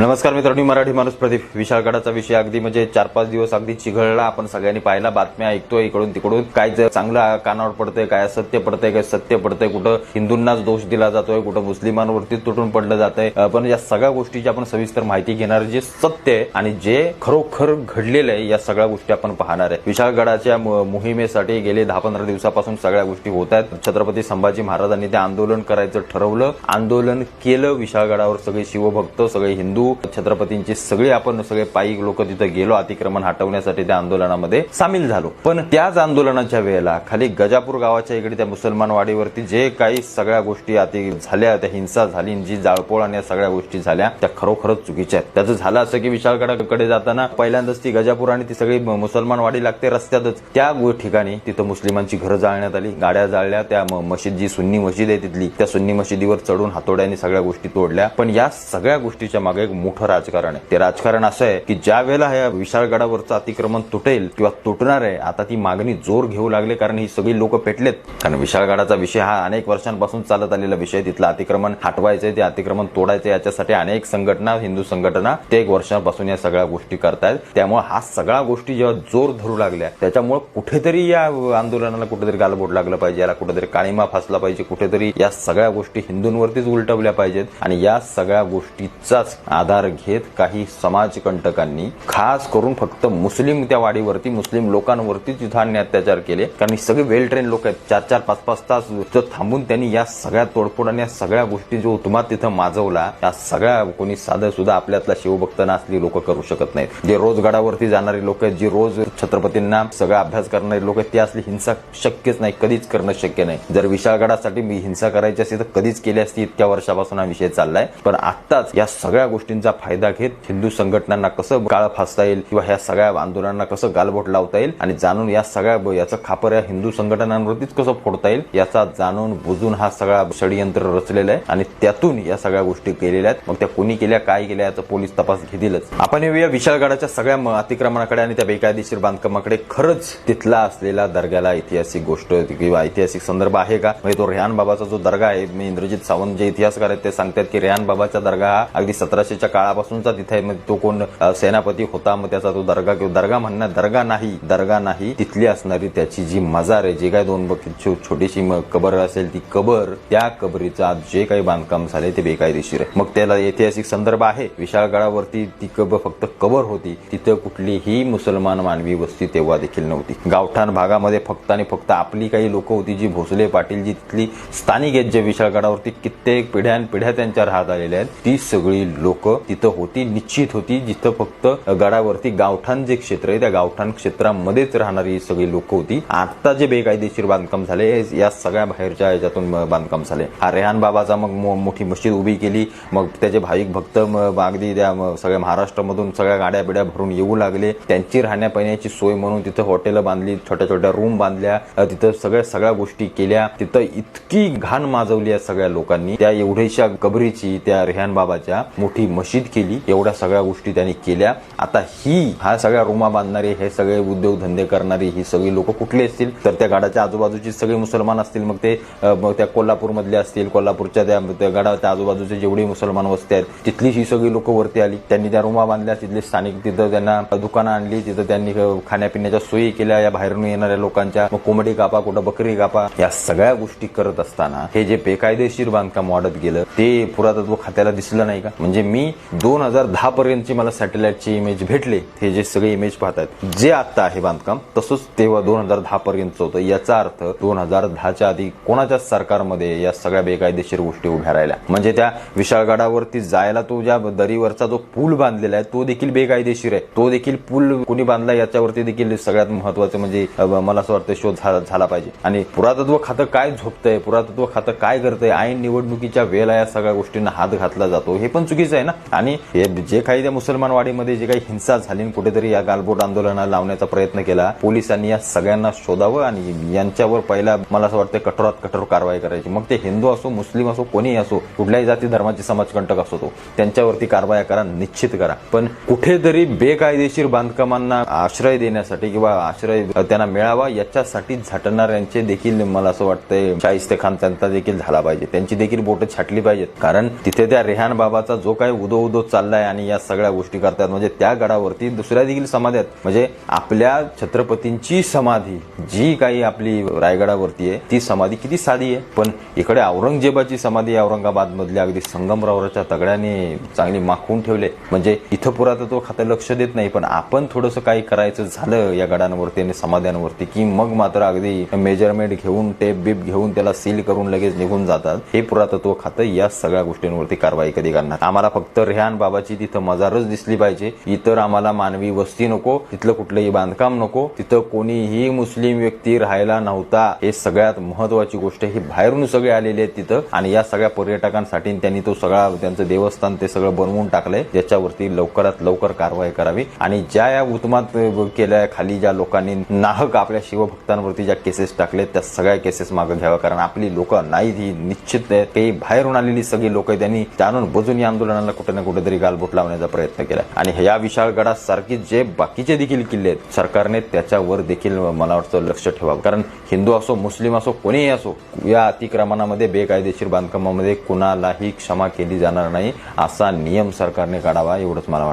नमस्कार मित्रांनो मराठी माणूस प्रदीप. विशाळगडाचा विषय अगदी म्हणजे चार पाच दिवस अगदी चिघळला. आपण सगळ्यांनी पाहिला बातम्या ऐकतोय इकडून तिकडून. काय चांगलं कानावर पडतंय काय असत्य पडतंय काय सत्य पडतंय कुठं हिंदूंनाच दोष दिला जातोय कुठं मुस्लिमांवरती तुटून पडलं जातंय. पण या सगळ्या गोष्टीची आपण सविस्तर माहिती घेणार जे सत्य आहे आणि जे खरोखर घडलेलं आहे या सगळ्या गोष्टी आपण पाहणार आहे. विशाळगडाच्या मोहिमेसाठी गेले दहा पंधरा दिवसापासून सगळ्या गोष्टी होत आहेत. छत्रपती संभाजी महाराजांनी ते आंदोलन करायचं ठरवलं. आंदोलन केलं विशाळगडावर सगळे शिवभक्त सगळे हिंदू. छत्रपतींचे सगळे आपण सगळे पायी लोक तिथे गेलो अतिक्रमण हटवण्यासाठी त्या आंदोलनामध्ये सामील झालो. पण त्याच आंदोलनाच्या वेळेला खाली गजापूर गावाच्या इकडे त्या मुसलमान वाडीवरती जे काही सगळ्या गोष्टी अति झाल्या त्या हिंसा झाली जी जाळपोळ आणि या सगळ्या गोष्टी झाल्या त्या खरोखरच चुकीच्या आहेत. त्याचं झालं असं की विशाळगडाकडे जाताना पहिल्यांदाच ती गजापूर आणि ती सगळी मुसलमान वाडी लागते रस्त्यातच. त्या ठिकाणी तिथं मुस्लिमांची घरं जाळण्यात आली गाड्या जाळल्या त्या मशीद जी सुन्नी मशीद आहे तिथली. त्या सुन्नी मशिदीवर चढून हातोड्याने सगळ्या गोष्टी तोडल्या. पण या सगळ्या गोष्टीच्या मागे एक मोठं राजकारण आहे. ते राजकारण असं आहे की ज्या वेळेला ह्या विशाळगडावरचं अतिक्रमण तुटेल किंवा तुटणार आहे आता ती मागणी जोर घेऊ लागले कारण ही सगळी लोक पेटलेत. कारण विशाळगडाचा विषय हा अनेक वर्षांपासून चालत आलेला विषय तिथलं अतिक्रमण हटवायचंय ते अतिक्रमण तोडायचं याच्यासाठी अनेक संघटना हिंदू संघटना ते एक वर्षापासून या सगळ्या गोष्टी करतायत. त्यामुळे हा सगळ्या गोष्टी जेव्हा जोर धरू लागल्या त्याच्यामुळे कुठेतरी या आंदोलनाला कुठेतरी गालबोट लागलं पाहिजे. याला कुठेतरी काळीमा फासला पाहिजे. कुठेतरी या सगळ्या गोष्टी हिंदूंवरतीच उलटवल्या पाहिजेत. आणि या सगळ्या गोष्टीचाच आधार घेत काही समाजकंटकांनी खास करून फक्त मुस्लिम त्या वाडीवरती मुस्लिम लोकांवरती तिथं अन्य अत्याचार केले. कारण सगळे वेल ट्रेन लोक आहेत. चार चार पाच पाच तास थांबून त्यांनी या सगळ्या तोडफोड आणि या सगळ्या गोष्टी जो उत्मात तिथं माजवला या सगळ्या कोणी साधं सुद्धा आपल्यातला शिवभक्त असली लोक करू शकत नाहीत. जे रोज गडावरती जाणारी लोक आहेत जी रोज छत्रपतींना सगळा अभ्यास करणारी लोक आहेत ती असली हिंसा शक्यच नाही कधीच करणं शक्य नाही. जर विशाळगडासाठी मी हिंसा करायची असती तर कधीच केली असती इतक्या वर्षापासून हा विषय चाललाय. पण आत्ताच या सगळ्या गोष्टींचा फायदा घेत हिंदू संघटनांना कसं काळ फासता येईल किंवा ह्या सगळ्या आंदोलनांना कसं गालबोट लावता येईल आणि जाणून या सगळ्या याचं खापर या हिंदू संघटनांवरतीच कसं फोडता येईल याचा जाणून बुजून हा सगळा षडयंत्र रचलेला आहे आणि त्यातून या सगळ्या गोष्टी केलेल्या आहेत. मग त्या कोणी केल्या काय केल्या याचा पोलीस तपास घेतीलच. आपण येऊया विशाळगडाच्या सगळ्या म- अतिक्रमणाकडे आणि त्या बेकायदेशीर बांधकामाकडे. खरंच तिथला असलेला दर्ग्याला ऐतिहासिक गोष्ट किंवा ऐतिहासिक संदर्भ आहे का? म्हणजे तो रेहान बाबाचा जो दर्गा आहे मी इंद्रजित सावंत जे इतिहासकार आहेत ते सांगतात की रेहान बाबाचा दर्गा हा अगदी सतराशे सतराशेच्या काळापासूनचा तिथे आहे. मग तो कोण सेनापती होता मग त्याचा तो दर्गा किंवा दर्गा म्हणणार दर्गा नाही दर्गा नाही तिथली असणारी त्याची जी मजार आहे जे काय दोन छो- छोटीशी कबर असेल ती कबर त्या कबरीचा आज जे काही बांधकाम झाले ते बेकायदेशीर आहे. मग त्याला ऐतिहासिक संदर्भ आहे. विशाळगडावरती ती कबर फक्त कबर होती. तिथं कुठलीही मुसलमान मानवी वस्ती तेव्हा देखील नव्हती. गावठाण भागामध्ये फक्त आणि फक्त आपली काही लोक होती जी भोसले पाटील जी तिथली स्थानिक आहेत जे विशाळगडावरती कित्येक पिढ्यान पिढ्या त्यांच्या राहत आलेल्या आहेत ती सगळी लोक तिथं होती निश्चित होती जिथं फक्त गडावरती गावठाण जे क्षेत्र आहे त्या गावठाण क्षेत्रामध्येच राहणारी सगळी लोक होती. आता जे बेकायदेशीर बांधकाम झाले या सगळ्या बाहेरच्या याच्यातून बांधकाम झाले. हा रेहान बाबाचा मग मोठी मशीद उभी केली मग त्याचे भाविक भक्त अगदी त्या सगळ्या महाराष्ट्रामधून सगळ्या गाड्या बिड्या भरून येऊ लागले. त्यांची राहण्यापिण्याची सोय म्हणून तिथं हॉटेल बांधली छोट्या छोट्या रूम बांधल्या तिथं सगळ्या सगळ्या गोष्टी केल्या. तिथं इतकी घाण माजवली या सगळ्या लोकांनी. त्या एवढ्याशा कबरीची त्या रेहान बाबाच्या मोठी मशीद केली एवढ्या सगळ्या गोष्टी त्यांनी केल्या. आता ही हा सगळ्या रुमा बांधणारे हे सगळे उद्योगधंदे करणारी ही सगळी लोक कुठले असतील? तर त्या गडाच्या आजूबाजूची सगळे मुसलमान असतील मग ते मग त्या कोल्हापूरमधले असतील कोल्हापूरच्या त्या त्या गडाच्या आजूबाजूचे जेवढे मुसलमान वस्ती आहेत तिथली ही सगळी लोक वरती आली. त्यांनी त्या रुमा बांधल्या तिथले स्थानिक तिथं त्यांना दुकानं आणली तिथं त्यांनी खाण्यापिण्याच्या सोयी केल्या या बाहेरून येणाऱ्या लोकांच्या मग कोंबडी कापा कुठं बकरी कापा या सगळ्या गोष्टी करत असताना हे जे बेकायदेशीर बांधकाम वाढत गेलं ते पुरातत्व खात्याला दिसलं नाही का? म्हणजे मी दोन हजार दहा पर्यंतची मला सॅटेलाइटची इमेज भेटले. हे जे सगळे इमेज पाहतात जे आता आहे बांधकाम तसंच तेव्हा दोन हजार दहा पर्यंतचं होतं. याचा अर्थ दोन हजार दहाच्या आधी कोणाच्याच सरकारमध्ये या सगळ्या बेकायदेशीर गोष्टी उभ्या राहिल्या. म्हणजे त्या विशाळगडावरती जायला तो ज्या दरीवरचा जो पूल बांधलेला आहे तो देखील बेकायदेशीर आहे. तो देखील पूल कोणी बांधला याच्यावरती देखील सगळ्यात महत्वाचं म्हणजे मला असं वाटतं शोध झाला झाला पाहिजे. आणि पुरातत्व खातं काय झोपतंय पुरातत्व खातं काय करतंय ऐन निवडणुकीच्या वेळेला या सगळ्या गोष्टींना हात घातला जातो हे पण चुकीचं आहे ना? आणि जे काही त्या मुसलमान वाडीमध्ये जे काही हिंसा झाली कुठेतरी या गालबोट आंदोलनाला लावण्याचा प्रयत्न केला पोलिसांनी या सगळ्यांना शोधावं आणि यांच्यावर पहिला मला असं वाटतं कठोरात कठोर कारवाई करायची. मग ते हिंदू असो मुस्लिम असो कोणी असो कुठल्याही जाती धर्माचे समाजकंटक असो तो त्यांच्यावरती कारवाया करा निश्चित करा. पण कुठेतरी बेकायदेशीर बांधकामांना आश्रय देण्यासाठी किंवा आश्रय त्यांना मिळावा याच्यासाठी झटणाऱ्यांचे देखील मला असं वाटतंय शाहिस्ते खान त्यांचा देखील झाला पाहिजे. त्यांची देखील बोट छाटली पाहिजेत. कारण तिथे त्या रेहान बाबाचा जो काही उदो उदो चाललाय आणि या सगळ्या गोष्टी करतात. म्हणजे त्या गडावरती दुसऱ्या देखील समाध्यात म्हणजे आपल्या छत्रपतींची समाधी जी काही आपली रायगडावरती आहे ती समाधी किती साधी आहे? पण इकडे औरंगजेबाची समाधी औरंगाबाद मधल्या अगदी संगमरावराच्या तगड्याने चांगली माखून ठेवले. म्हणजे इथं पुरातत्व खातं लक्ष देत नाही पण आपण थोडंसं काही करायचं झालं या गडांवरती आणि समाध्यांवरती की मग मात्र अगदी मेजरमेंट घेऊन टेप बीप घेऊन त्याला सील करून लगेच निघून जातात. हे पुरातत्व खातं या सगळ्या गोष्टींवरती कारवाई कधी करणार? आम्हाला फक्त रेहान बाबाची तिथं मजारच दिसली पाहिजे. इतर आम्हाला मानवी वस्ती नको तिथलं कुठलंही बांधकाम नको तिथं कोणीही मुस्लिम व्यक्ती राहायला नव्हता. हे सगळ्यात महत्वाची गोष्ट ही बाहेरून सगळे आलेले आहेत तिथं आणि या सगळ्या पर्यटकांसाठी त्यांनी तो सगळा त्यांचं देवस्थान ते सगळं बनवून टाकलंय. ज्याच्यावरती लवकरात लवकर कारवाई करावी आणि ज्या या हुतमात केल्या खाली ज्या लोकांनी नाहक आपल्या शिवभक्तांवरती ज्या केसेस टाकले त्या सगळ्या केसेस मागे घ्याव्या कारण आपली लोक नाहीत ही निश्चित आहे. काही बाहेरून आलेली सगळी लोक त्यांनी जाणून बजून या आंदोलनाला कुठे ना कुठेतरी गालबोट लावण्याचा प्रयत्न केला. आणि या विशाळगडासारखी जे बाकीचे देखील किल्ले आहेत सरकारने त्याच्यावर देखील मला वाटतं लक्ष ठेवावं. कारण हिंदू असो मुस्लिम असो कोणीही असो या अतिक्रमणामध्ये बेकायदेशीर बांधकामामध्ये कुणालाही क्षमा केली जाणार नाही असा नियम सरकारने काढावा एवढंच मला वाटतं.